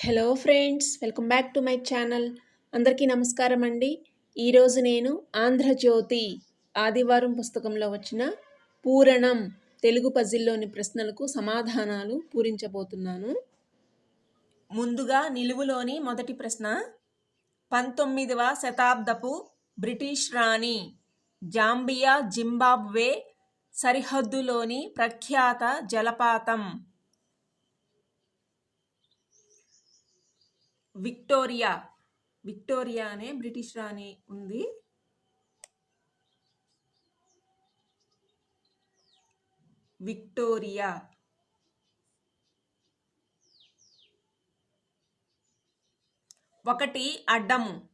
Hello friends welcome back to my channel అందరికీ నమస్కారం అండి. ఈరోజు నేను ఆంధ్రజ్యోతి ఆదివారం పుస్తకంలో వచ్చిన పూరణం తెలుగు పజిల్లోని ప్రశ్నలకు సమాధానాలు పూరించబోతున్నాను. ముందుగా నిలువులోని మొదటి ప్రశ్న. పంతొమ్మిదవ శతాబ్దపు బ్రిటిష్ రాణి జాంబియా జింబాబ్వే సరిహద్దులోని ప్రఖ్యాత జలపాతం విక్టోరియా. విక్టోరియా అనే బ్రిటిష్ రాణి ఉంది. విక్టోరియా. ఒకటి అడ్డము.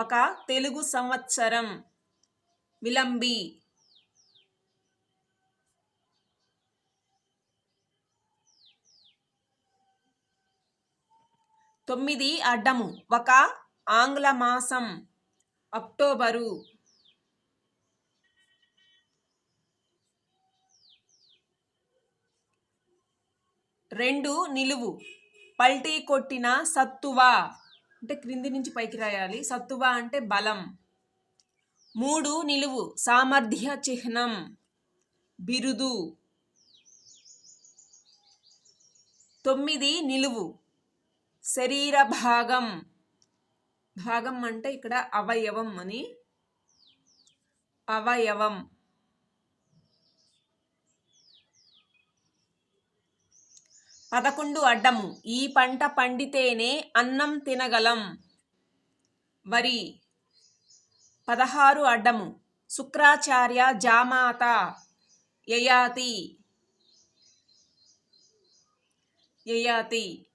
ఒక తెలుగు సంవత్సరం. విలంబి. తొమ్మిది అడ్డము. ఒక ఆంగ్ల మాసం అక్టోబరు. రెండు నిలువు. పల్టీ కొట్టిన సత్తువ. అంటే క్రింది నుంచి పైకి రాయాలి. సత్తువ అంటే బలం. మూడు నిలువు. సామర్థ్య చిహ్నం. బిరుదు. తొమ్మిది నిలువు. శరీర భాగం. భాగం అంటే ఇక్కడ అవయవం అని. అవయవం. పదకొండు అడ్డము. ఈ పంట పండితేనే అన్నం తినగలం. వరి. పదహారు అడ్డము. శుక్రాచార్య జామాత. యయాతి. యయాతి.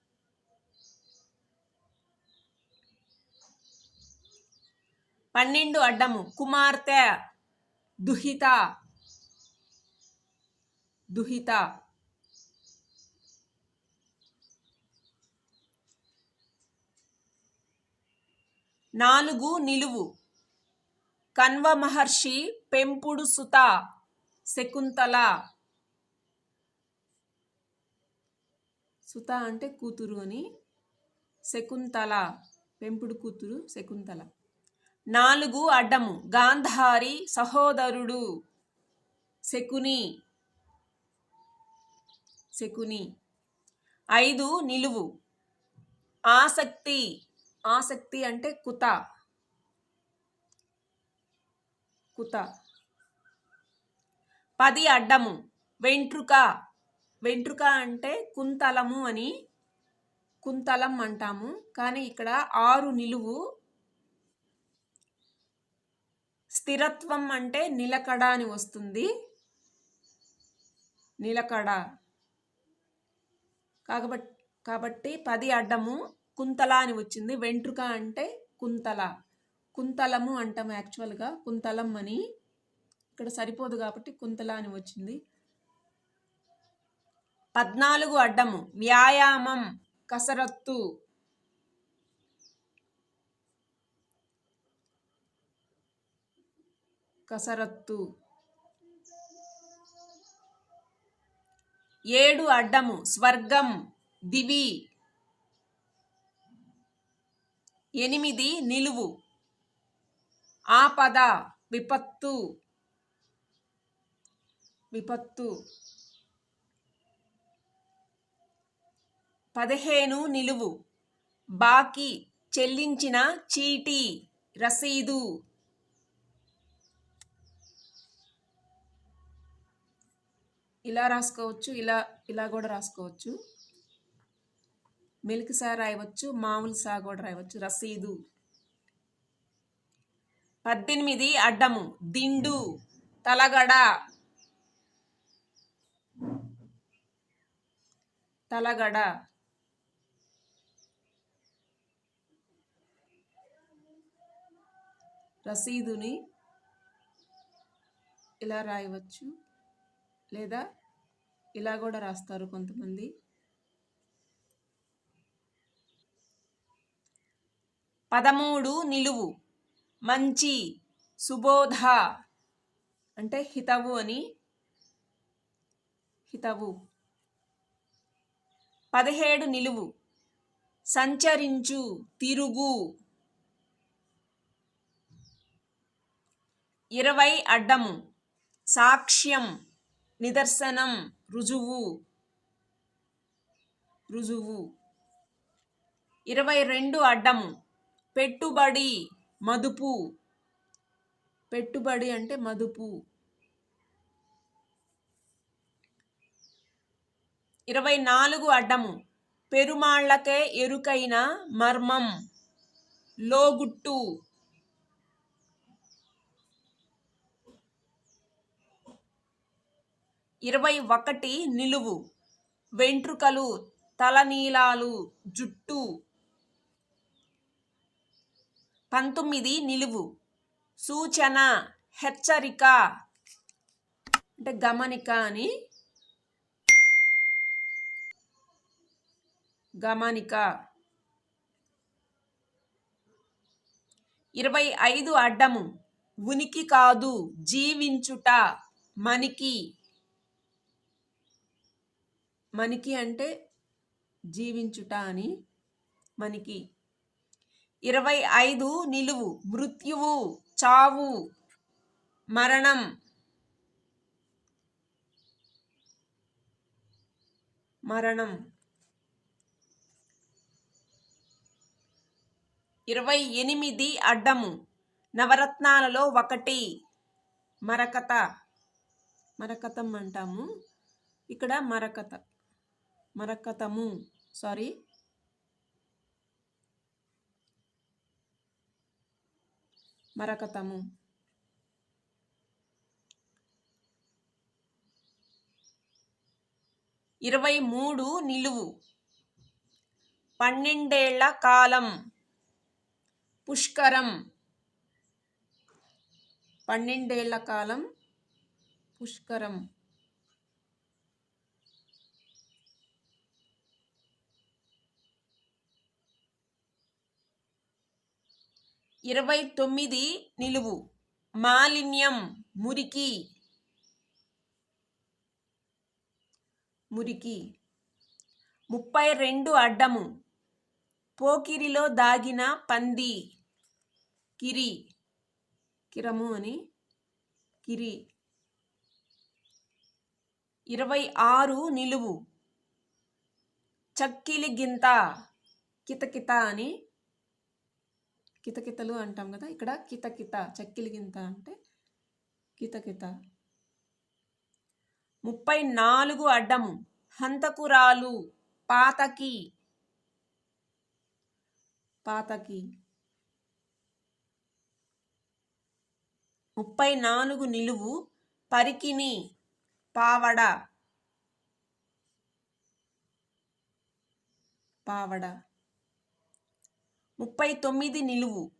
పన్నెండు అడ్డము. కుమార్తె దుహిత. దుహిత. నాలుగు నిలువు. కన్వ మహర్షి పెంపుడు సుత. శకుంతల. సుత అంటే కూతురు అని. శకుంతల. పెంపుడు కూతురు శకుంతల. నాలుగు అడ్డము. గాంధారి సహోదరుడు శకుని. శకుని. ఐదు నిలువు. ఆసక్తి. ఆసక్తి అంటే కుత. కుత. పది అడ్డము. వెంట్రుక. వెంట్రుక అంటే కుంతలము అని కుంతలం అంటాము. కానీ ఇక్కడ ఆరు నిలువు. స్థిరత్వం అంటే నిలకడ అని వస్తుంది. నిలకడ. కాబట్టి కాబట్టి పది అడ్డము కుంతల అని వచ్చింది. వెంట్రుక అంటే కుంతల. కుంతలము అంటాము యాక్చువల్గా. కుంతలం అని. ఇక్కడ సరిపోదు కాబట్టి కుంతల అని వచ్చింది. పద్నాలుగు అడ్డము. వ్యాయామం. కసరత్తు. కసరత్తు. ఏడు అడ్డము స్వర్గం దివి. ఎనిమిది నిలువు. ఆపద విపత్తు. విపత్తు. పదిహేను నిలువు. బాకీ చెల్లించిన చీటీ రసీదు. ఇలా రాసుకోవచ్చు ఇలా ఇలా కూడా రాసుకోవచ్చు. మిల్క్ సా రాయవచ్చు మామూలు సా కూడా రాయవచ్చు. రసీదు. పద్దెనిమిది అడ్డము. దిండు. తలగడ. తలగడ. రసీదుని ఇలా రాయవచ్చు. లేదా ఇలా కూడా రాస్తారు కొంతమంది. పదమూడు నిలువు మంచి సుబోధ అంటే హితవు అని హితవు. పదిహేడు నిలువు సంచరించు తిరుగు. ఇరవై అడ్డము సాక్ష్యం. నిదర్శనం రుజువు. రుజువు. ఇరవై రెండు అడ్డము పెట్టుబడి మదుపు. పెట్టుబడి అంటే మదుపు. ఇరవై నాలుగు అడ్డము పెరుమాళ్ళకే ఎరుకైన మర్మం. లోగుట్టు. ఇరవై ఒకటి నిలువు. వెంట్రుకలు తలనీలాలు జుట్టు. పంతొమ్మిది నిలువు. సూచన హెచ్చరిక. అంటే గమనిక అని. గమనిక. ఇరవై ఐదు అడ్డము. ఉనికి కాదు జీవించుట మనికి. మనికి అంటే జీవించుట అని మనకి. ఇరవై ఐదు నిలువు మృత్యువు చావు మరణం. మరణం. ఇరవై ఎనిమిది అడ్డము నవరత్నాలలో ఒకటి. మరకత. మరకతం అంటాము. ఇక్కడ మరకత. మరకతము సారీ మరకతము ఇరవై మూడు నిలువు. పన్నెండేళ్ళ కాలం. పుష్కరం. పన్నెండేళ్ళ కాలం. పుష్కరం. ఇరవై తొమ్మిది నిలువు. మాలిన్యం మురికి. మురికి. ముప్పై రెండు అడ్డము. పోకిరిలో దాగిన పంది. కిరి. కిరము అని. కిరి. ఇరవై ఆరు నిలువు. చక్కిలి గింత. కితకిత అని. కితకితలు అంటాం కదా ఇక్కడ కితకిత చక్కిలి గింత అంటే కితకిత. ముప్పై నాలుగు అడ్డము హంతకురాలు పాతకి. పాతకి. ముప్పై నాలుగు నిలువు పరికిని పావడ. పావడ. ముప్పై తొమ్మిది నిలువు.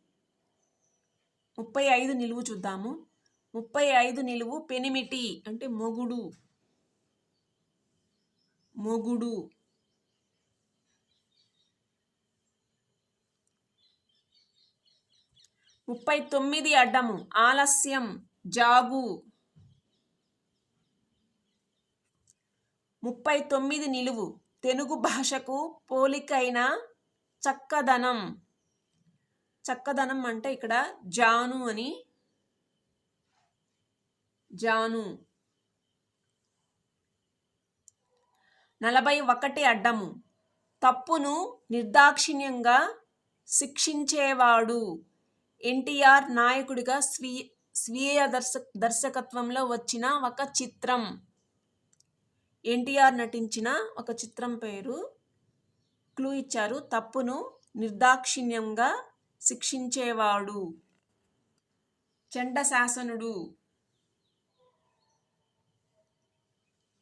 ముప్పై ఐదు నిలువు చూద్దాము. ముప్పై ఐదు నిలువు పెనిమిటి అంటే మొగుడు. మొగుడు. ముప్పై తొమ్మిది అడ్డము. ఆలస్యం. జాగు. ముప్పై తొమ్మిది నిలువు. తెలుగు భాషకు పోలికైన చక్కదనం. చక్కదనం అంటే ఇక్కడ జాను అని. జాను. నలభై ఒకటి అడ్డము. తప్పును నిర్దాక్షిణ్యంగా శిక్షించేవాడు. ఎన్టీఆర్ నాయకుడిగా స్వీయ స్వీయ దర్శ దర్శకత్వంలో వచ్చిన ఒక చిత్రం. ఎన్టీఆర్ నటించిన ఒక చిత్రం పేరు క్లూ ఇచ్చారు. తప్పును నిర్దాక్షిణ్యంగా శిక్షించేవాడు. చండశాసనుడు.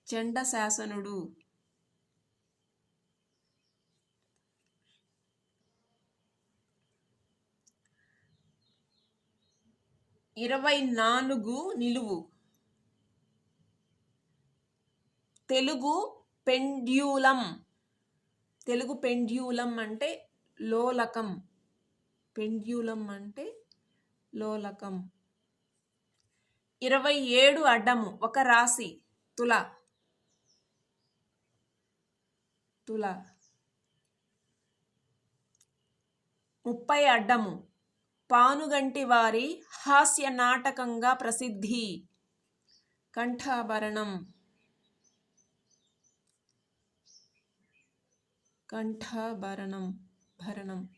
చండశాసనుడు. ఇరవై నాలుగు నిలువు. తెలుగు పెండ్యూలం. తెలుగు పెండ్యూలం అంటే లోలకం. పెండ్యూలం అంటే లోలకం. ఇరవై ఏడు అడ్డము ఒక రాశి తుల. తుల. ముప్పై అడ్డము పానుగంటి వారి హాస్య నాటకంగా ప్రసిద్ధి. కంఠాభరణం. కంఠాభరణం భరణం.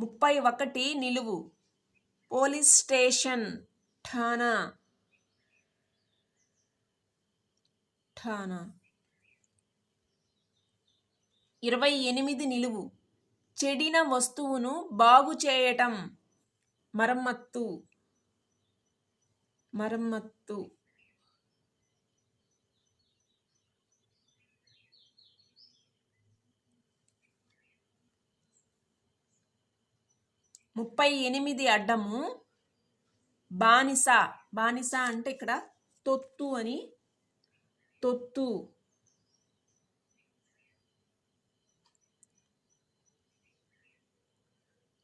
ముప్పై ఒకటి నిలువు. పోలీస్ స్టేషన్ ఠానా ఠానా ఇరవై ఎనిమిది నిలువు. చెడిన వస్తువును బాగు చేయటం. మరమ్మత్తు. మరమ్మత్తు. ముప్పై ఎనిమిది అడ్డము బానిస. బానిస అంటే ఇక్కడ తొత్తు అని. తొత్తు.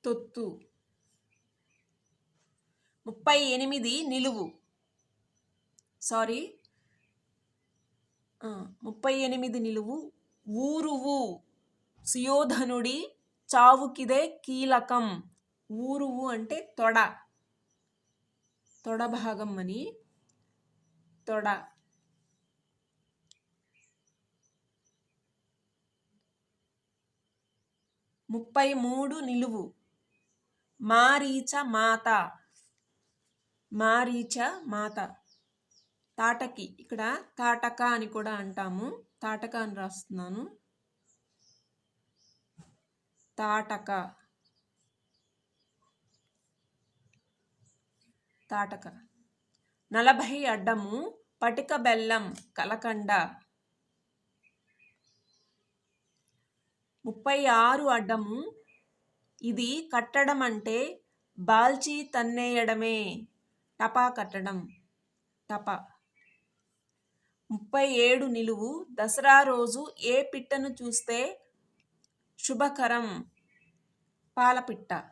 తొత్తు. ముప్పై ఎనిమిది నిలువు. సారీ. ముప్పై ఎనిమిది నిలువు. ఊరువు. సుయోధనుడి చావుకిదే కీలకం. ఊరువు అంటే తొడ. తొడ భాగం అని. తొడ. ముప్పై మూడు నిలువు. మారీచ మాత. మారీచ మాత. తాటకి. ఇక్కడ తాటక అని కూడా అంటాము. తాటక అని రాస్తున్నాను. తాటక. తాటక నలభై అడ్డము పటిక బెల్లం కలకండ. ముప్పై ఆరు అడ్డము ఇది కట్టడం అంటే బాల్చి తన్నేయడమే. టపా కట్టడం. టపా. ముప్పై ఏడు నిలువు దసరా రోజు ఏ పిట్టను చూస్తే శుభకరం. పాలపిట్ట.